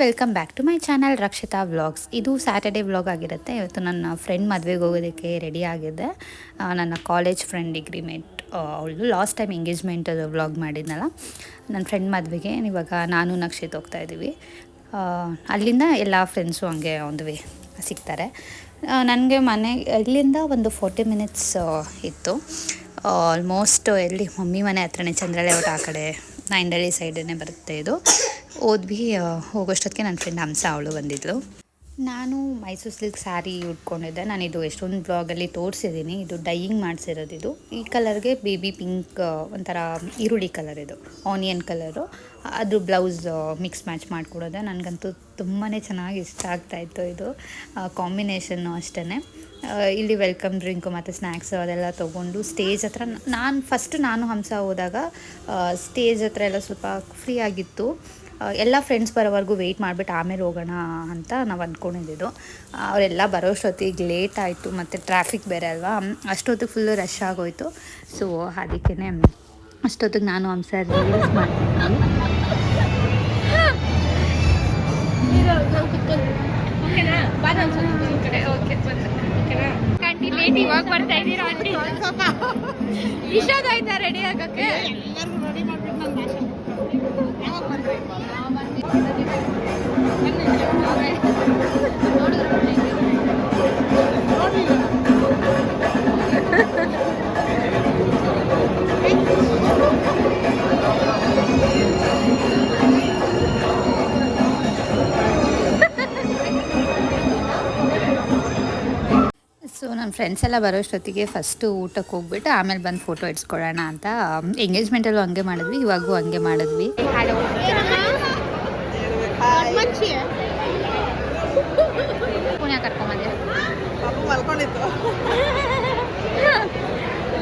Welcome back to my channel Rakshita vlogs. ಇದು Saturday vlog ಆಗಿರುತ್ತೆ. ಇವತ್ತು ನನ್ನ ಫ್ರೆಂಡ್ ಮದುವೆಗೆ ಹೋಗೋದಕ್ಕೆ ರೆಡಿ ಆಗಿದೆ ನನ್ನ ಕಾಲೇಜ್ ಫ್ರೆಂಡ್ ಎಗ್ರಿಮೆಂಟ್ ಮೇಟ್ ಅವಳು ಲಾಸ್ಟ್ ಟೈಮ್ ಎಂಗೇಜ್ಮೆಂಟ್ ವ್ಲಾಗ್ ಮಾಡಿದ್ನಲ್ಲ. ನನ್ನ ಫ್ರೆಂಡ್ ಮದುವೆಗೆ ಇವಾಗ ನಾನು ನಕ್ಷಿತ್ ಹೋಗ್ತಾ ಇದ್ದೀವಿ. ಅಲ್ಲಿಂದ ಎಲ್ಲ ಫ್ರೆಂಡ್ಸು ಹಂಗೆ ಒಂದು ವೇ ಸಿಗ್ತಾರೆ. ನನಗೆ ಮನೆ ಇಲ್ಲಿಂದ ಒಂದು ಫೋರ್ಟಿ ಮಿನಿಟ್ಸ್ ಇತ್ತು. ಆಲ್ಮೋಸ್ಟ್ ಎಲ್ಲಿ, ಮಮ್ಮಿ ಮನೆ ಹತ್ರನೇ, ಚಂದ್ರಲೇಔಟ್ ಆ ಕಡೆ ನೈಂಡಳ್ಳಿ ಸೈಡೇ ಬರುತ್ತೆ ಇದು. ಆ, ಹೋಗೋಷ್ಟೊತ್ತಿಗೆ ನನ್ನ ಫ್ರೆಂಡ್ ಹಂಸ ಅವಳು ಬಂದಿದ್ಲು. ನಾನು ಮೈಸೂರು ಸಿಲ್ಕ್ ಸ್ಯಾರಿ ಉಟ್ಕೊಂಡಿದ್ದೆ. ನಾನು ಇದು ಎಷ್ಟೊಂದು ಬ್ಲಾಗಲ್ಲಿ ತೋರಿಸಿದ್ದೀನಿ. ಇದು ಡೈಯಿಂಗ್ ಮಾಡಿಸಿರೋದು ಇದು. ಈ ಕಲರ್ಗೆ ಬೇಬಿ ಪಿಂಕ್ ಒಂಥರ ಈರುಳ್ಳಿ ಕಲರ್ ಇದು. ಆನಿಯನ್ ಕಲರು ಅದ್ರ ಬ್ಲೌಸ್ ಮಿಕ್ಸ್ ಮ್ಯಾಚ್ ಮಾಡಿಕೊಡೋದೆ. ನನಗಂತೂ ತುಂಬಾ ಚೆನ್ನಾಗಿ ಇಷ್ಟ ಆಗ್ತಾಯಿತ್ತು ಇದು. ಕಾಂಬಿನೇಷನ್ನು ಅಷ್ಟೇ ಇಲ್ಲಿ ವೆಲ್ಕಮ್ ಡ್ರಿಂಕು ಮತ್ತು ಸ್ನ್ಯಾಕ್ಸು ಅದೆಲ್ಲ ತೊಗೊಂಡು ಸ್ಟೇಜ್ ಹತ್ರ ನಾನು ಫಸ್ಟ್ ನಾನು ಹಂಸ ಹೋದಾಗ ಸ್ಟೇಜ್ ಹತ್ರ ಎಲ್ಲ ಸ್ವಲ್ಪ ಫ್ರೀ ಆಗಿತ್ತು. ಎಲ್ಲ ಫ್ರೆಂಡ್ಸ್ ಬರೋವರೆಗೂ ವೆಯ್ಟ್ ಮಾಡಿಬಿಟ್ಟು ಆಮೇಲೆ ಹೋಗೋಣ ಅಂತ ನಾವು ಅಂದ್ಕೊಂಡಿದ್ದು ಅವರೆಲ್ಲ ಬರೋಷ್ಟೊತ್ತಿಗೆ ಲೇಟ್ ಆಯಿತು ಮತ್ತು ಟ್ರಾಫಿಕ್ ಬೇರೆ ಅಲ್ವಾ? ಅಷ್ಟೊತ್ತಿಗೆ ಫುಲ್ಲು ರಶ್ ಆಗೋಯ್ತು. ಸೊ ಅದಕ್ಕೇ ಅಷ್ಟೊತ್ತಿಗೆ ನಾನು ಹಂಸ ರೀಲ್ಸ್ ಮಾಡ್ತೀನಿ ಇವಾಗ ಬರ್ತಾ ಇದ್ದೀರಾ ರೆಡಿ ಆಗಕ್ಕೆ ಸೊ ನನ್ನ ಫ್ರೆಂಡ್ಸ್ ಎಲ್ಲ ಬರೋಷ್ಟೊತ್ತಿಗೆ ಫಸ್ಟು ಊಟಕ್ಕೆ ಹೋಗ್ಬಿಟ್ಟು ಆಮೇಲೆ ಬಂದು ಫೋಟೋ ಇಡ್ಸ್ಕೊಳ್ಳೋಣ ಅಂತ ಎಂಗೇಜ್ಮೆಂಟಲ್ಲೂ ಹಂಗೆ ಮಾಡಿದ್ವಿ ಇವಾಗೂ ಹಂಗೆ ಮಾಡಿದ್ವಿ.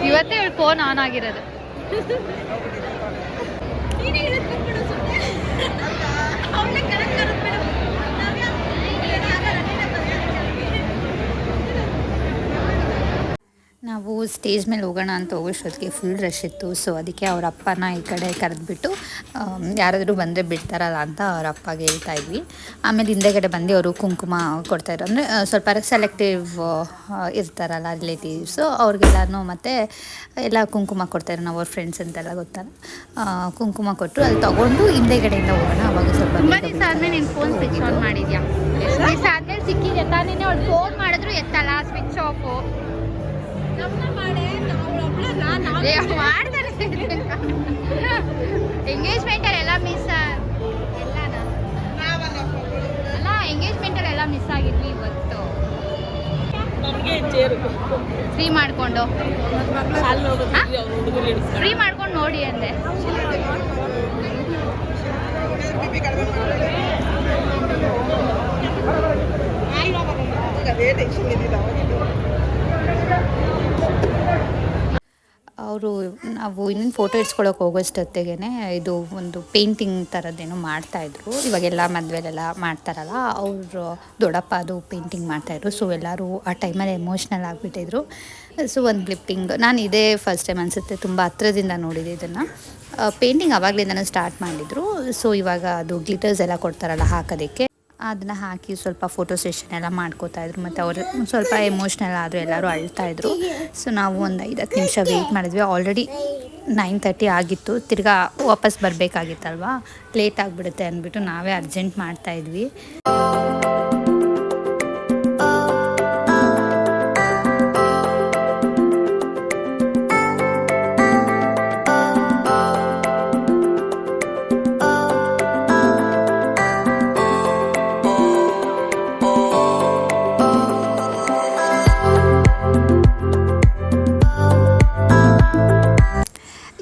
ಇವತ್ತೇ ಇವಳು ಫೋನ್ ಆನ್ ಆಗಿರೋದು. ನಾವು ಸ್ಟೇಜ್ ಮೇಲೆ ಹೋಗೋಣ ಅಂತ ಹೋಗೋಷ್ಟೊತ್ತಿಗೆ ಫುಲ್ ರಶ್ ಇತ್ತು. ಸೊ ಅದಕ್ಕೆ ಅವ್ರ ಅಪ್ಪನ ಈ ಕಡೆ ಕರೆದ್ಬಿಟ್ಟು ಯಾರಾದರೂ ಬಂದರೆ ಬಿಡ್ತಾರಲ್ಲ ಅಂತ ಅವ್ರ ಅಪ್ಪಗೆ ಹೇಳ್ತಾ ಇದ್ವಿ. ಆಮೇಲೆ ಹಿಂದೆಗಡೆ ಬಂದು ಅವರು ಕುಂಕುಮ ಕೊಡ್ತಾಯಿದ್ರು ಅಂದರೆ ಸ್ವಲ್ಪ ಸೆಲೆಕ್ಟಿವ್ ಇರ್ತಾರಲ್ಲ ರಿಲೇಟಿವ್ಸು ಅವ್ರಿಗೆಲ್ಲನೂ ಮತ್ತು ಎಲ್ಲ ಕುಂಕುಮ ಕೊಡ್ತಾಯಿದ್ರು ನಾವು ಅವ್ರ ಫ್ರೆಂಡ್ಸ್ ಅಂತೆಲ್ಲ ಗೊತ್ತಲ್ಲ. ಕುಂಕುಮ ಕೊಟ್ಟರು ಅಲ್ಲಿ ತೊಗೊಂಡು ಹಿಂದೆಗಡೆಯಿಂದ ಹೋಗೋಣ. ಅವಾಗ ಸ್ವಲ್ಪ ಫೋನ್ ಸ್ವಿಚ್ ಆನ್ ಮಾಡಿದ್ಯಾ? ಸಿಕ್ಕಿದೆ ತಾನೇ ಅವಳು ಫೋನ್ ಮಾಡಿದ್ರು ಎತ್ತಲ್ಲ ಸ್ವಿಚ್ ಆಫು ಮಾಡ್ತಾರೆ. ಎಂಗೇಜ್ಮೆಂಟ್ ಅಲ್ಲಿ ಎಲ್ಲ ಮಿಸ್ ಅಲ್ಲ ಎಂಗೇಜ್ಮೆಂಟ್ ಅಲ್ಲಿ ಎಲ್ಲ ಮಿಸ್ ಆಗಿದ್ವಿ ಇವತ್ತು. ನಮಗೆ ಚೇರು ಫ್ರೀ ಮಾಡ್ಕೊಂಡು. ಅಲ್ಲಿ ಹೋಗೋದು ಅವ್ರು ಹುಡುಗರು ಫ್ರೀ ಮಾಡ್ಕೊಂಡು ನೋಡಿ ಅಂದೆ. ಟೆನ್ಷನ್ ಅವರು ನಾವು ಇನ್ನೊಂದು ಫೋಟೋ ಇಡ್ಸ್ಕೊಳಕ್ಕೆ ಹೋಗೋಷ್ಟೊತ್ತಿಗೆ ಇದು ಒಂದು ಪೇಂಟಿಂಗ್ ಥರದ್ದೇನೋ ಮಾಡ್ತಾಯಿದ್ರು ಇವಾಗೆಲ್ಲ ಮದುವೆಲೆಲ್ಲ ಮಾಡ್ತಾರಲ್ಲ, ಅವರು ದೊಡ್ಡಪ್ಪ ಅದು ಪೇಂಟಿಂಗ್ ಮಾಡ್ತಾಯಿದ್ರು ಸೊ ಎಲ್ಲರೂ ಆ ಟೈಮಲ್ಲಿ ಎಮೋಷ್ನಲ್ ಆಗಿಬಿಟ್ಟಿದ್ರು. ಸೊ ಒಂದು ಕ್ಲಿಪ್ಪಿಂಗ್ ನಾನು ಇದೇ ಫಸ್ಟ್ ಟೈಮ್ ಅನಿಸುತ್ತೆ, ತುಂಬ ಹತ್ರದಿಂದ ನೋಡಿದೆ ಇದನ್ನು. ಪೇಂಟಿಂಗ್ ಆವಾಗಲಿಂದನೂ ಸ್ಟಾರ್ಟ್ ಮಾಡಿದರು. ಸೊ ಇವಾಗ ಅದು ಗ್ಲಿಟರ್ಸ್ ಎಲ್ಲ ಕೊಡ್ತಾರಲ್ಲ ಹಾಕೋದಕ್ಕೆ ಅದನ್ನ ಹಾಕಿ ಸ್ವಲ್ಪ ಫೋಟೋ ಸೆಷನ್ ಎಲ್ಲ ಮಾಡ್ಕೋತಾ ಇದ್ರು. ಮತ್ತು ಅವರು ಸ್ವಲ್ಪ ಎಮೋಷ್ನಲ್ ಆದರು, ಎಲ್ಲರೂ ಅಳ್ತಾ ಇದ್ರು. ಸೊ ನಾವು ಒಂದು ಐದು ನಿಮಿಷ ವೆಯ್ಟ್ ಮಾಡಿದ್ವಿ. ಆಲ್ರೆಡಿ ನೈನ್ ತರ್ಟಿ ಆಗಿತ್ತು. ತಿರ್ಗಾ ವಾಪಸ್ ಬರಬೇಕಾಗಿತ್ತಲ್ವಾ? ಲೇಟ್ ಆಗಿಬಿಡುತ್ತೆ ಅಂದ್ಬಿಟ್ಟು ನಾವೇ ಅರ್ಜೆಂಟ್ ಮಾಡ್ತಾ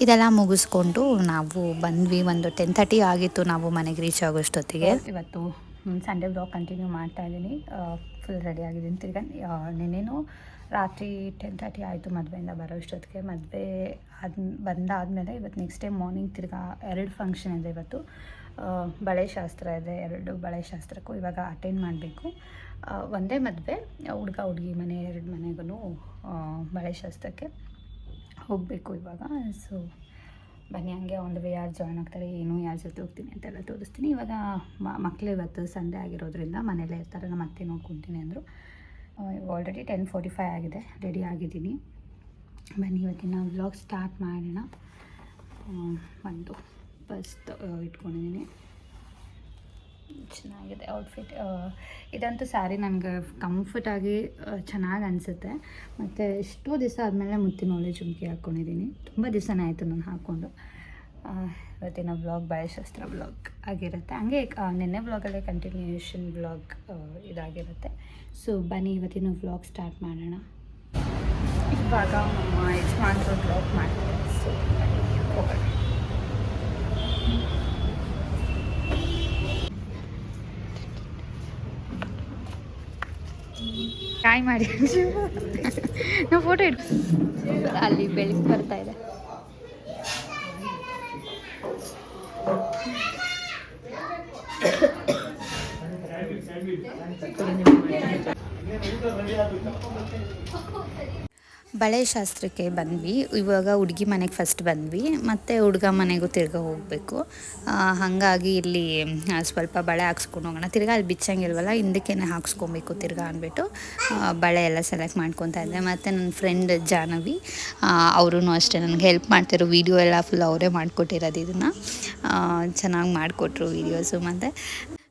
ಇದೆಲ್ಲ ಮುಗಿಸ್ಕೊಂಡು ನಾವು ಬಂದ್ವಿ. ಒಂದು ಟೆನ್ ತರ್ಟಿ ಆಗಿತ್ತು ನಾವು ಮನೆಗೆ ರೀಚ್ ಆಗೋಷ್ಟೊತ್ತಿಗೆ. ಇವತ್ತು ಸಂಡೇ ಬ್ಲಾಗ್ ಕಂಟಿನ್ಯೂ ಮಾಡ್ತಾ ಇದ್ದೀನಿ. ಫುಲ್ ರೆಡಿ ಆಗಿದ್ದೀನಿ. ತಿರ್ಗ ನೆನೇನು ರಾತ್ರಿ ಟೆನ್ ತರ್ಟಿ ಆಯಿತು ಮದುವೆಯಿಂದ ಬರೋ ಬರೋಷ್ಟೊತ್ತಿಗೆ. ಮದುವೆ ಆದ, ಬಂದಾದಮೇಲೆ ಇವತ್ತು ನೆಕ್ಸ್ಟ್ ಡೇ ಮಾರ್ನಿಂಗ್ ತಿರ್ಗಾ ಎರಡು ಫಂಕ್ಷನ್ ಇದೆ ಇವತ್ತು. ಬಳೆ ಶಾಸ್ತ್ರ ಇದೆ. ಎರಡು ಬಳೆ ಶಾಸ್ತ್ರಕ್ಕೂ ಇವಾಗ ಅಟೆಂಡ್ ಮಾಡಬೇಕು. ಒಂದೇ ಮದುವೆ, ಹುಡುಗ ಹುಡುಗಿ ಮನೆ, ಎರಡು ಮನೆಗೂ ಬಳೆ ಶಾಸ್ತ್ರಕ್ಕೆ. ಹೋಗಬೇಕು ಇವಾಗ. ಸೊ ಬನ್ನಿ, ಹಂಗೆ ಒಂದು ವೇ ಯಾರು ಜಾಯ್ನ್ ಆಗ್ತಾರೆ, ಏನು, ಯಾರ ಜೊತೆ ಹೋಗ್ತೀನಿ ಅಂತೆಲ್ಲ ತೋರಿಸ್ತೀನಿ. ಇವಾಗ ಮಕ್ಕಳು ಇವತ್ತು ಸಂಡೇ ಆಗಿರೋದ್ರಿಂದ ಮನೇಲೇ ಇರ್ತಾರೆ ನಮ್ಮ ಅತ್ತೆ ನೋಡ್ಕೊತೀನಿ ಅಂದರು. ಆಲ್ರೆಡಿ ಟೆನ್ ಫೋರ್ಟಿ ಫೈವ್ ಆಗಿದೆ ರೆಡಿ ಆಗಿದ್ದೀನಿ. ಬನ್ನಿ, ಇವತ್ತಿನ ವ್ಲಾಗ್ ಸ್ಟಾರ್ಟ್ ಮಾಡೋಣ. ಒಂದು ಫಸ್ಟ್ ಇಟ್ಕೊಂಡಿದ್ದೀನಿ. ಚೆನ್ನಾಗಿದೆ ಔಟ್ಫಿಟ್ ಇದಂತೂ ಸ್ಯಾರಿ ನನಗೆ ಕಂಫರ್ಟಾಗಿ ಚೆನ್ನಾಗಿ ಅನಿಸುತ್ತೆ. ಮತ್ತು ಎಷ್ಟೋ ದಿವಸ ಆದಮೇಲೆ ಮುತ್ತಿನ ಒಳ್ಳೆ ಜುಮ್ಕಿ ಹಾಕ್ಕೊಂಡಿದ್ದೀನಿ ತುಂಬ ದಿವಸನೇ ಆಯಿತು ನಾನು ಹಾಕ್ಕೊಂಡು ಇವತ್ತಿನ ಬ್ಲಾಗ್ ಬಾಯಶಾಸ್ತ್ರ ಬ್ಲಾಗ್ ಆಗಿರುತ್ತೆ. ಹಂಗೆ ನಿನ್ನೆ ವ್ಲಾಗಲ್ಲೇ ಕಂಟಿನ್ಯೂಯೇಷನ್ ಬ್ಲಾಗ್ ಇದಾಗಿರುತ್ತೆ. ಸೊ ಬನ್ನಿ, ಇವತ್ತಿನ ವ್ಲಾಗ್ ಸ್ಟಾರ್ಟ್ ಮಾಡೋಣ. ಇವಾಗ ಯಜಮಾನ್ರು ಬ್ಲಾಗ್ ಮಾಡ್ತಾರೆ ಸೊ ಹೋಗೋಣ. ಟ್ರೈ ಮಾಡಿ. ನಾವು ಫೋಟೋ ಇಡ್ ಅಲ್ಲಿ ಬೆಳಕು ಬರ್ತಾ ಇದೆ. ಬಳೆ ಶಾಸ್ತ್ರಕ್ಕೆ ಬಂದ್ವಿ. ಇವಾಗ ಹುಡುಗಿ ಮನೆಗೆ ಫಸ್ಟ್ ಬಂದ್ವಿ. ಮತ್ತು ಹುಡುಗ ಮನೆಗೂ ತಿರ್ಗಾ ಹೋಗಬೇಕು. ಹಾಗಾಗಿ ಇಲ್ಲಿ ಸ್ವಲ್ಪ ಬಳೆ ಹಾಕ್ಸ್ಕೊಂಡು ಹೋಗೋಣ. ತಿರ್ಗಾ ಅಲ್ಲಿ ಬಿಚ್ಚಂಗಿಲ್ವಲ್ಲ, ಹಿಂದಕ್ಕೇನೆ ಹಾಕ್ಸ್ಕೊಬೇಕು ತಿರ್ಗಾ ಅಂದ್ಬಿಟ್ಟು ಬಳೆ ಎಲ್ಲ ಸೆಲೆಕ್ಟ್ ಮಾಡ್ಕೊತಾ ಇದ್ದೆ. ಮತ್ತು ನನ್ನ ಫ್ರೆಂಡ್ ಜಾಹ್ನವಿ ಅವರೂ ಅಷ್ಟೇ ನನಗೆ ಹೆಲ್ಪ್ ಮಾಡ್ತಿರೋ ವೀಡಿಯೋ ಎಲ್ಲ ಫುಲ್ ಅವರೇ ಮಾಡಿಕೊಟ್ಟಿರೋದು ಇದನ್ನು. ಚೆನ್ನಾಗಿ ಮಾಡಿಕೊಟ್ರು ವೀಡಿಯೋಸು ಮತ್ತು.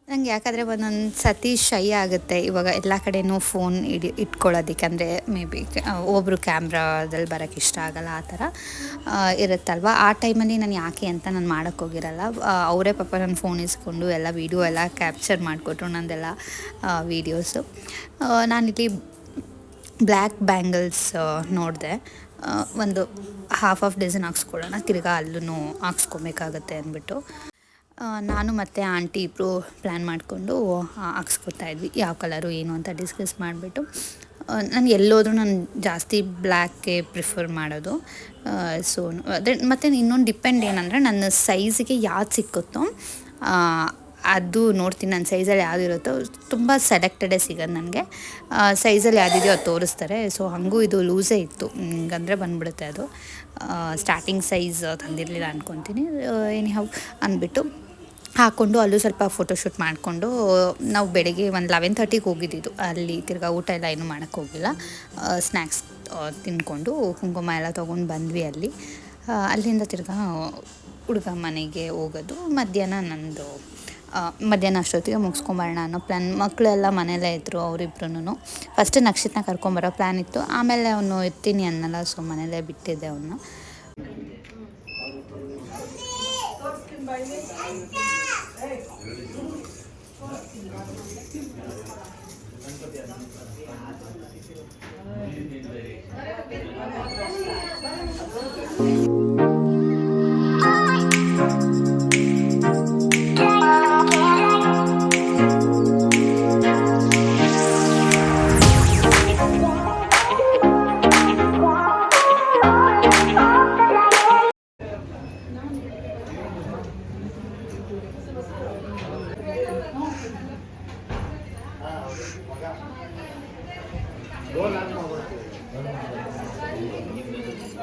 ನಂಗೆ ಯಾಕಂದರೆ ಒಂದೊಂದು ಸತಿ ಶೈ ಆಗುತ್ತೆ. ಇವಾಗ ಎಲ್ಲ ಕಡೆನೂ ಫೋನ್ ಇಡಿ ಇಟ್ಕೊಳ್ಳೋದಕ್ಕೆ ಅಂದರೆ ಮೇ ಬಿ ಒಬ್ಬರು ಕ್ಯಾಮ್ರಾದಲ್ಲಿ ಬರೋಕ್ಕೆ ಇಷ್ಟ ಆಗಲ್ಲ ಆ ಥರ ಇರುತ್ತಲ್ವ? ಆ ಟೈಮಲ್ಲಿ ನಾನು ಯಾಕೆ ಅಂತ ನಾನು ಮಾಡೋಕ್ಕೋಗಿರಲ್ಲ ಅವರೇ ಪಾಪ ನನ್ನ ಫೋನ್ ಇಸ್ಕೊಂಡು ಎಲ್ಲ ವೀಡಿಯೋ ಎಲ್ಲ ಕ್ಯಾಪ್ಚರ್ ಮಾಡಿಕೊಟ್ರು ನಂದೆಲ್ಲ ವೀಡಿಯೋಸು ನಾನಿಲ್ಲಿ ಬ್ಲ್ಯಾಕ್ ಬ್ಯಾಂಗಲ್ಸ್ ನೋಡಿದೆ. ಒಂದು ಹಾಫ್ ಆಫ್ ಡಜನ್ ಹಾಕ್ಸ್ಕೊಳ್ಳೋಣ. ತಿರ್ಗಾ ಅಲ್ಲೂ ಹಾಕ್ಸ್ಕೊಬೇಕಾಗತ್ತೆ ಅಂದ್ಬಿಟ್ಟು. ನಾನು ಮತ್ತು ಆಂಟಿ ಇಬ್ಬರು ಪ್ಲ್ಯಾನ್ ಮಾಡಿಕೊಂಡು ಹಾಕ್ಸ್ಕೊತಾ ಇದ್ವಿ. ಯಾವ ಕಲರು ಏನು ಅಂತ ಡಿಸ್ಕಸ್ ಮಾಡಿಬಿಟ್ಟು. ನಾನು ಎಲ್ಲೋದ್ರೂ ನಾನು ಜಾಸ್ತಿ ಬ್ಲ್ಯಾಕ್ಗೆ ಪ್ರಿಫರ್ ಮಾಡೋದು. ಸೊ ಅದೇ, ಮತ್ತು ಇನ್ನೊಂದು ಡಿಪೆಂಡ್ ಏನಂದರೆ ನನ್ನ ಸೈಜಿಗೆ ಯಾವ್ದು ಸಿಕ್ಕುತ್ತೋ ಅದು ನೋಡ್ತೀನಿ ನನ್ನ ಸೈಜಲ್ಲಿ ಯಾವುದಿರುತ್ತೋ ತುಂಬ ಸೆಲೆಕ್ಟೆಡೇ ಸಿಗೋದು ನನಗೆ. ಸೈಜಲ್ಲಿ ಯಾವುದಿದೆಯೋ ಅದು ತೋರಿಸ್ತಾರೆ. ಸೊ ಹಾಗೂ ಇದು ಲೂಸೇ ಇತ್ತು. ಹಿಂಗಂದರೆ ಬಂದ್ಬಿಡುತ್ತೆ ಅದು. ಸ್ಟಾರ್ಟಿಂಗ್ ಸೈಜ್ ತಂದಿರಲಿಲ್ಲ ಅಂದ್ಕೊತೀನಿ ಏನು ಹೌ ಅಂದ್ಬಿಟ್ಟು ಹಾಕ್ಕೊಂಡು ಅಲ್ಲೂ ಸ್ವಲ್ಪ ಫೋಟೋಶೂಟ್ ಮಾಡಿಕೊಂಡು, ನಾವು ಬೆಳಗ್ಗೆ ಒಂದು ಲೆವೆನ್ ತರ್ಟಿಗೆ ಹೋಗಿದ್ದಿದ್ದು. ಅಲ್ಲಿ ತಿರ್ಗಾ ಊಟ ಎಲ್ಲ ಏನೂ ಮಾಡೋಕ್ಕೆ ಹೋಗಿಲ್ಲ. ಸ್ನ್ಯಾಕ್ಸ್ ತಿಂದ್ಕೊಂಡು ಕುಂಕುಮ ಎಲ್ಲ ತೊಗೊಂಡು ಬಂದ್ವಿ ಅಲ್ಲಿ. ಅಲ್ಲಿಂದ ತಿರ್ಗಾ ಹುಡುಗ ಮನೆಗೆ ಹೋಗೋದು. ಮಧ್ಯಾಹ್ನ ನಂದು ಮಧ್ಯಾಹ್ನ ಅಷ್ಟೊತ್ತಿಗೆ ಮುಗಿಸ್ಕೊಂಬರೋಣ ಅನ್ನೋ ಪ್ಲ್ಯಾನ್ ಮಕ್ಕಳೆಲ್ಲ ಮನೆಯಲ್ಲೇ ಇದ್ದರು ಅವರಿಬ್ರು ಫಸ್ಟ್ ನಕ್ಷತ್ರನ ಕರ್ಕೊಂಬರೋ ಪ್ಲ್ಯಾನ್ ಇತ್ತು. ಆಮೇಲೆ ಅವನು ಇರ್ತೀನಿ ಅನ್ನಲ್ಲ ಸೊ ಮನೆಯಲ್ಲೇ ಬಿಟ್ಟಿದ್ದೆ ಅವನ್ನ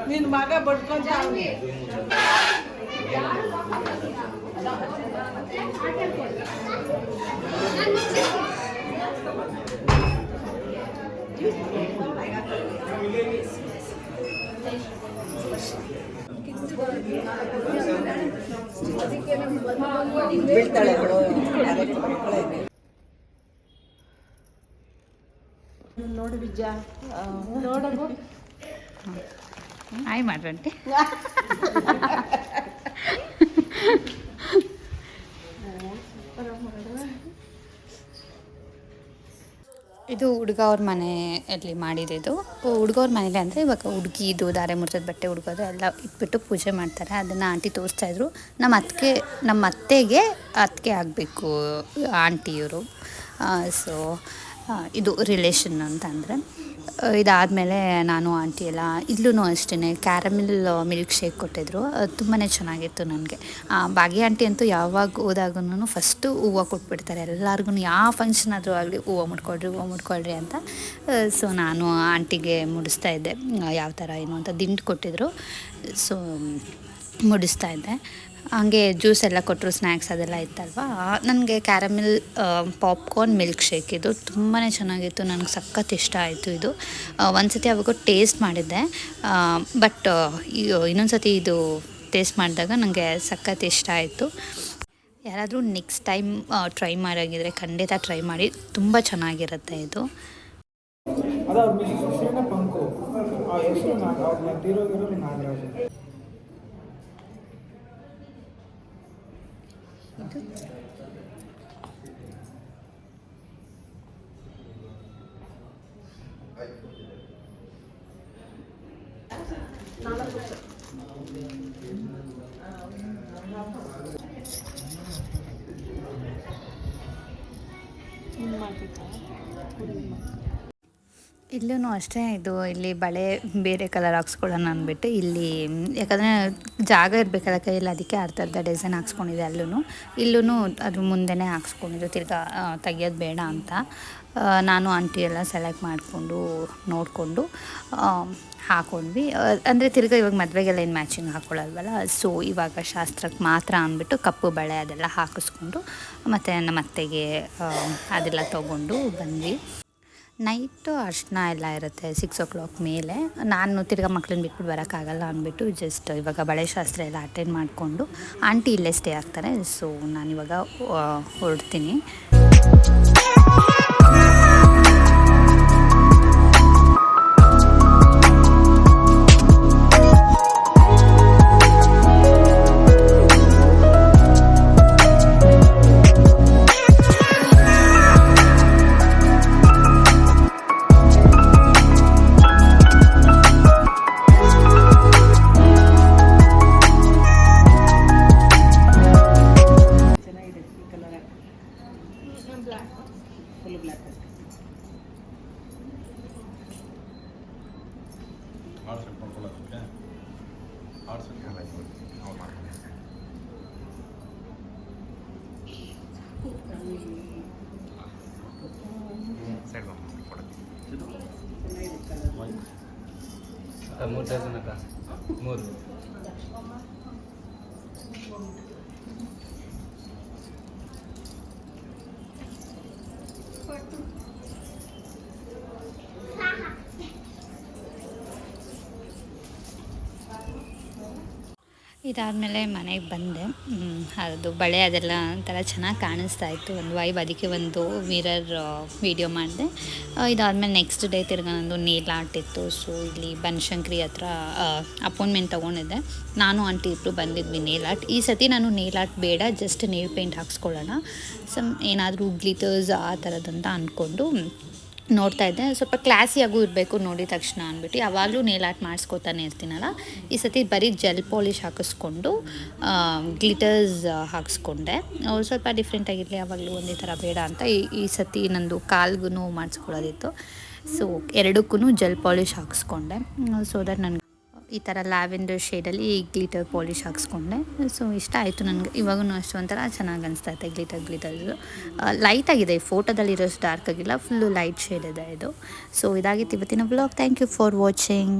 ನಿನ್ನ ಮಗ ಬಡ್ಕೊಂತ ಅವ್ನಿ. ಬೀಳ್ತಾಳೆ ಬಿಡು ಅದಕ್ಕೆ ಮಕ್ಕಳೇ. ನೋಡು ಬಿಜ್ಜ. ನೋಡಬು ಆಯ್ ಮಾಡ್ರಂತೆ. ಇದು ಹುಡುಗ ಅವ್ರ ಮನೆಯಲ್ಲಿ ಮಾಡಿದ್ದು ಹುಡುಗವ್ರ ಮನೇಲಿ ಅಂದರೆ ಇವಾಗ ಹುಡುಗಿ ಇದು ದಾರೆ ಮುರ್ಸದ ಬಟ್ಟೆ ಹುಡುಗೋದು ಎಲ್ಲ ಇಟ್ಬಿಟ್ಟು ಪೂಜೆ ಮಾಡ್ತಾರೆ. ಅದನ್ನು ಆಂಟಿ ತೋರಿಸ್ತಾ ಇದ್ರು. ನಮ್ಮ ಅತ್ತಿಗೆ ನಮ್ಮ ಅತ್ತೆಗೆ ಅತ್ತಿಗೆ ಆಗಬೇಕು ಆಂಟಿಯವರು. ಸೊ ಇದು ರಿಲೇಷನ್ ಅಂತ ಅಂದರೆ ಇದಾದಮೇಲೆ ನಾನು ಆಂಟಿ ಎಲ್ಲ ಇಲ್ಲೂ ಅಷ್ಟೇ ಕ್ಯಾರಮಿಲ್ ಮಿಲ್ಕ್ ಶೇಕ್ ಕೊಟ್ಟಿದ್ರು. ತುಂಬಾ ಚೆನ್ನಾಗಿತ್ತು ನನಗೆ. ಭಾಗ್ಯ ಆಂಟಿ ಅಂತೂ ಯಾವಾಗ ಹೋದಾಗೂ ಫಸ್ಟು ಹೂವು ಕೊಟ್ಬಿಡ್ತಾರೆ. ಎಲ್ಲರಿಗೂ ಯಾವ ಫಂಕ್ಷನ್ ಆದರೂ ಆಗಲಿ, ಹೂವು ಮುಡ್ಕೊಳ್ರಿ ಹೂವು ಮುಡ್ಕೊಳ್ರಿ ಅಂತ. ಸೊ ನಾನು ಆಂಟಿಗೆ ಮುಡಿಸ್ತಾ ಇದ್ದೆ. ಯಾವ ಥರ ಏನು ಅಂತ ದಿಂಡು ಕೊಟ್ಟಿದ್ರು. ಸೊ ಮುಡಿಸ್ತಾ ಇದ್ದೆ. ಹಾಗೆ ಜ್ಯೂಸ್ ಎಲ್ಲ ಕೊಟ್ಟರು ಸ್ನ್ಯಾಕ್ಸ್ ಅದೆಲ್ಲ ಇತ್ತಲ್ವಾ? ನನಗೆ ಕ್ಯಾರಮಿಲ್ ಪಾಪ್ಕಾರ್ನ್ ಮಿಲ್ಕ್ ಶೇಕ್ ಇದು ತುಂಬಾ ಚೆನ್ನಾಗಿತ್ತು, ನನಗೆ ಸಖತ್ ಇಷ್ಟ ಆಯಿತು ಇದು. ಒಂದು ಸತಿ ಅವಾಗ ಟೇಸ್ಟ್ ಮಾಡಿದ್ದೆ. ಬಟ್ ಇನ್ನೊಂದು ಸತಿ ಇದು ಟೇಸ್ಟ್ ಮಾಡಿದಾಗ ನನಗೆ ಸಖತ್ ಇಷ್ಟ ಆಯಿತು. ಯಾರಾದರೂ ನೆಕ್ಸ್ಟ್ ಟೈಮ್ ಟ್ರೈ ಮಾಡೋಂಗಿದ್ರೆ ಖಂಡಿತ ಟ್ರೈ ಮಾಡಿ. ತುಂಬ ಚೆನ್ನಾಗಿರುತ್ತೆ ಇದು. ಅದು ಅವ್ರ ಮಿಸ್ಸಸ್ ಹೆಸರಿನ ಪಂಕು ಆ ಹೆಸರು ನಾಗ ಅವ್ರ ತೀರೋಗಿರೋದು ನಾಗರಾಜ್ ಇಲ್ಲೂ ಅಷ್ಟೇ, ಇದು ಇಲ್ಲಿ ಬಳೆ ಬೇರೆ ಕಲರ್ ಹಾಕ್ಸ್ಕೊಳ್ಳೋಣ ಅಂದ್ಬಿಟ್ಟು ಇಲ್ಲಿ, ಯಾಕಂದರೆ ಜಾಗ ಇರಬೇಕಲ್ಲ ಕೈಯಲ್ಲಿ, ಅದಕ್ಕೆ ಅರ್ಧ ಅರ್ಧ ಡಿಸೈನ್ ಹಾಕ್ಸ್ಕೊಂಡಿದೆ ಅಲ್ಲೂ ಇಲ್ಲೂ ಅದ್ರ ಮುಂದೆನೇ ಹಾಕ್ಸ್ಕೊಂಡಿದ್ದು, ತಿರ್ಗಾ ತೆಗಿಯೋದು ಬೇಡ ಅಂತ. ನಾನು ಆಂಟಿ ಎಲ್ಲ ಸೆಲೆಕ್ಟ್ ಮಾಡಿಕೊಂಡು ನೋಡಿಕೊಂಡು ಹಾಕೊಂಡ್ವಿ. ಅಂದರೆ ತಿರ್ಗಾ ಇವಾಗ ಮದುವೆಗೆಲ್ಲ ಏನು ಮ್ಯಾಚಿಂಗ್ ಹಾಕೊಳ್ಳಲ್ವಲ್ಲ ಸೊ ಇವಾಗ ಶಾಸ್ತ್ರಕ್ಕೆ ಮಾತ್ರ ಅಂದ್ಬಿಟ್ಟು ಕಪ್ಪು ಬಳೆ ಅದೆಲ್ಲ ಹಾಕಿಸ್ಕೊಂಡು, ಮತ್ತು ನಮ್ಮ ಅತ್ತೆಗೆ ಅದೆಲ್ಲ ತೊಗೊಂಡು ಬಂದ್ವಿ. ನೈಟು ಅರ್ಶಿನ ಎಲ್ಲ ಇರುತ್ತೆ ಸಿಕ್ಸ್ ಓ ಕ್ಲಾಕ್ ಮೇಲೆ. ನಾನು ತಿರ್ಗಾ ಮಕ್ಳನ್ನ ಬಿಟ್ಬಿಟ್ಟು ಬರೋಕ್ಕಾಗಲ್ಲ ಅಂದ್ಬಿಟ್ಟು ಜಸ್ಟ್ ಇವಾಗ ಬಳೆ ಶಾಸ್ತ್ರ ಎಲ್ಲ ಅಟೆಂಡ್ ಮಾಡಿಕೊಂಡು ಆಂಟಿ ಇಲ್ಲೇ ಸ್ಟೇ ಆಗ್ತಾರೆ. ಸೊ ನಾನಿವಾಗ ಹೊರಡ್ತೀನಿ. ಫುಲ್ ಬ್ಲ್ಯಾಕ್ ಆಡ್ಸಕ್ಕೆ ಮಾಡ್ಕೊಳ್ಳೋದಕ್ಕೆ ಆಡ್ಸಕ್ಕೆ ಹಾಗಾಗಿ ನಾವು ಮಾಡ್ತೀವಿ ಸೈಡ್ ಚೆನ್ನಾಗಿದೆ ಕಲರ್ ಮೂರು ಡಜನ್ ಅಕ್ಕ ಮೂರು ಇದಾದಮೇಲೆ ಮನೆಗೆ ಬಂದೆ. ಅದು ಬಳೆ ಅದೆಲ್ಲ ಒಂಥರ ಚೆನ್ನಾಗಿ ಕಾಣಿಸ್ತಾ ಇತ್ತು. ಒಂದು ವೈಬ್ ಅದಕ್ಕೆ ಒಂದು ಮಿರರ್ ವೀಡಿಯೋ ಮಾಡಿದೆ. ಇದಾದಮೇಲೆ ನೆಕ್ಸ್ಟ್ ಡೇ ತಿರ್ಗ ನಂದು ನೇಲ್ ಆರ್ಟ್ ಇತ್ತು. ಸೊ ಇಲ್ಲಿ ಬನಶಂಕರಿ ಹತ್ರ ಅಪಾಯಿಂಟ್ಮೆಂಟ್ ತೊಗೊಂಡಿದ್ದೆ. ನಾನು ಆಂಟಿ ಇಬ್ಬರು ಬಂದಿದ್ವಿ ನೇಲ್ ಆರ್ಟ್ ಈ ಸತಿ ನಾನು ನೇಲ್ ಆರ್ಟ್ ಬೇಡ ಜಸ್ಟ್ ನೇಲ್ ಪೇಂಟ್ ಹಾಕ್ಸ್ಕೊಳ್ಳೋಣ. ಸಮ್ ಏನಾದರೂ ಗ್ಲಿಟರ್ಸ್ ಆ ಥರದಂತ ಅಂದ್ಕೊಂಡು ನೋಡ್ತಾ ಇದ್ದೆ. ಸ್ವಲ್ಪ ಕ್ಲಾಸಿಯಾಗೂ ಇರಬೇಕು ನೋಡಿದ ತಕ್ಷಣ ಅಂದ್ಬಿಟ್ಟು ಯಾವಾಗಲೂ ನೇಲ್ ಆರ್ಟ್ ಮಾಡಿಸ್ಕೋತಾನೆ ಇರ್ತೀನಲ್ಲ, ಈ ಸತಿ ಬರೀ ಜೆಲ್ ಪಾಲಿಷ್ ಹಾಕಿಸ್ಕೊಂಡು ಗ್ಲಿಟರ್ಸ್ ಹಾಕಿಸ್ಕೊಂಡೆ. ಅವ್ರು ಸ್ವಲ್ಪ ಡಿಫ್ರೆಂಟಾಗಿರಲಿ ಯಾವಾಗಲೂ ಒಂದೇ ಥರ ಬೇಡ ಅಂತ ಈ ಈ ಸತಿ ನಂದು ಕಾಲ್ಗೂ ಮಾಡಿಸ್ಕೊಳ್ಳೋದಿತ್ತು. ಸೊ ಎರಡಕ್ಕೂ ಜೆಲ್ ಪಾಲಿಷ್ ಹಾಕಿಸ್ಕೊಂಡೆ. ಸೊ ದಟ್ ನನಗೆ ಈ ಥರ ಲ್ಯಾವೆಂಡರ್ ಶೇಡಲ್ಲಿ ಗ್ಲಿಟರ್ ಪಾಲಿಶ್ ಹಾಕ್ಸ್ಕೊಂಡೆ. ಸೊ ಇಷ್ಟ ಆಯಿತು ನನಗೆ. ಇವಾಗೂ ಅಷ್ಟು ಒಂಥರ ಚೆನ್ನಾಗಿ ಅನಿಸ್ತಾ ಇದೆ ಗ್ಲಿಟರ್ ಗ್ಲಿಟರ್ಸು ಲೈಟ್ ಆಗಿದೆ. ಫೋಟೋದಲ್ಲಿ ಇರೋಷ್ಟು ಡಾರ್ಕ್ ಆಗಿಲ್ಲ. ಫುಲ್ಲು ಲೈಟ್ ಶೇಡ್ ಇದೆ ಇದು. ಸೊ ಇದಾಗಿತ್ತು ಇವತ್ತಿನ blog thank you for watching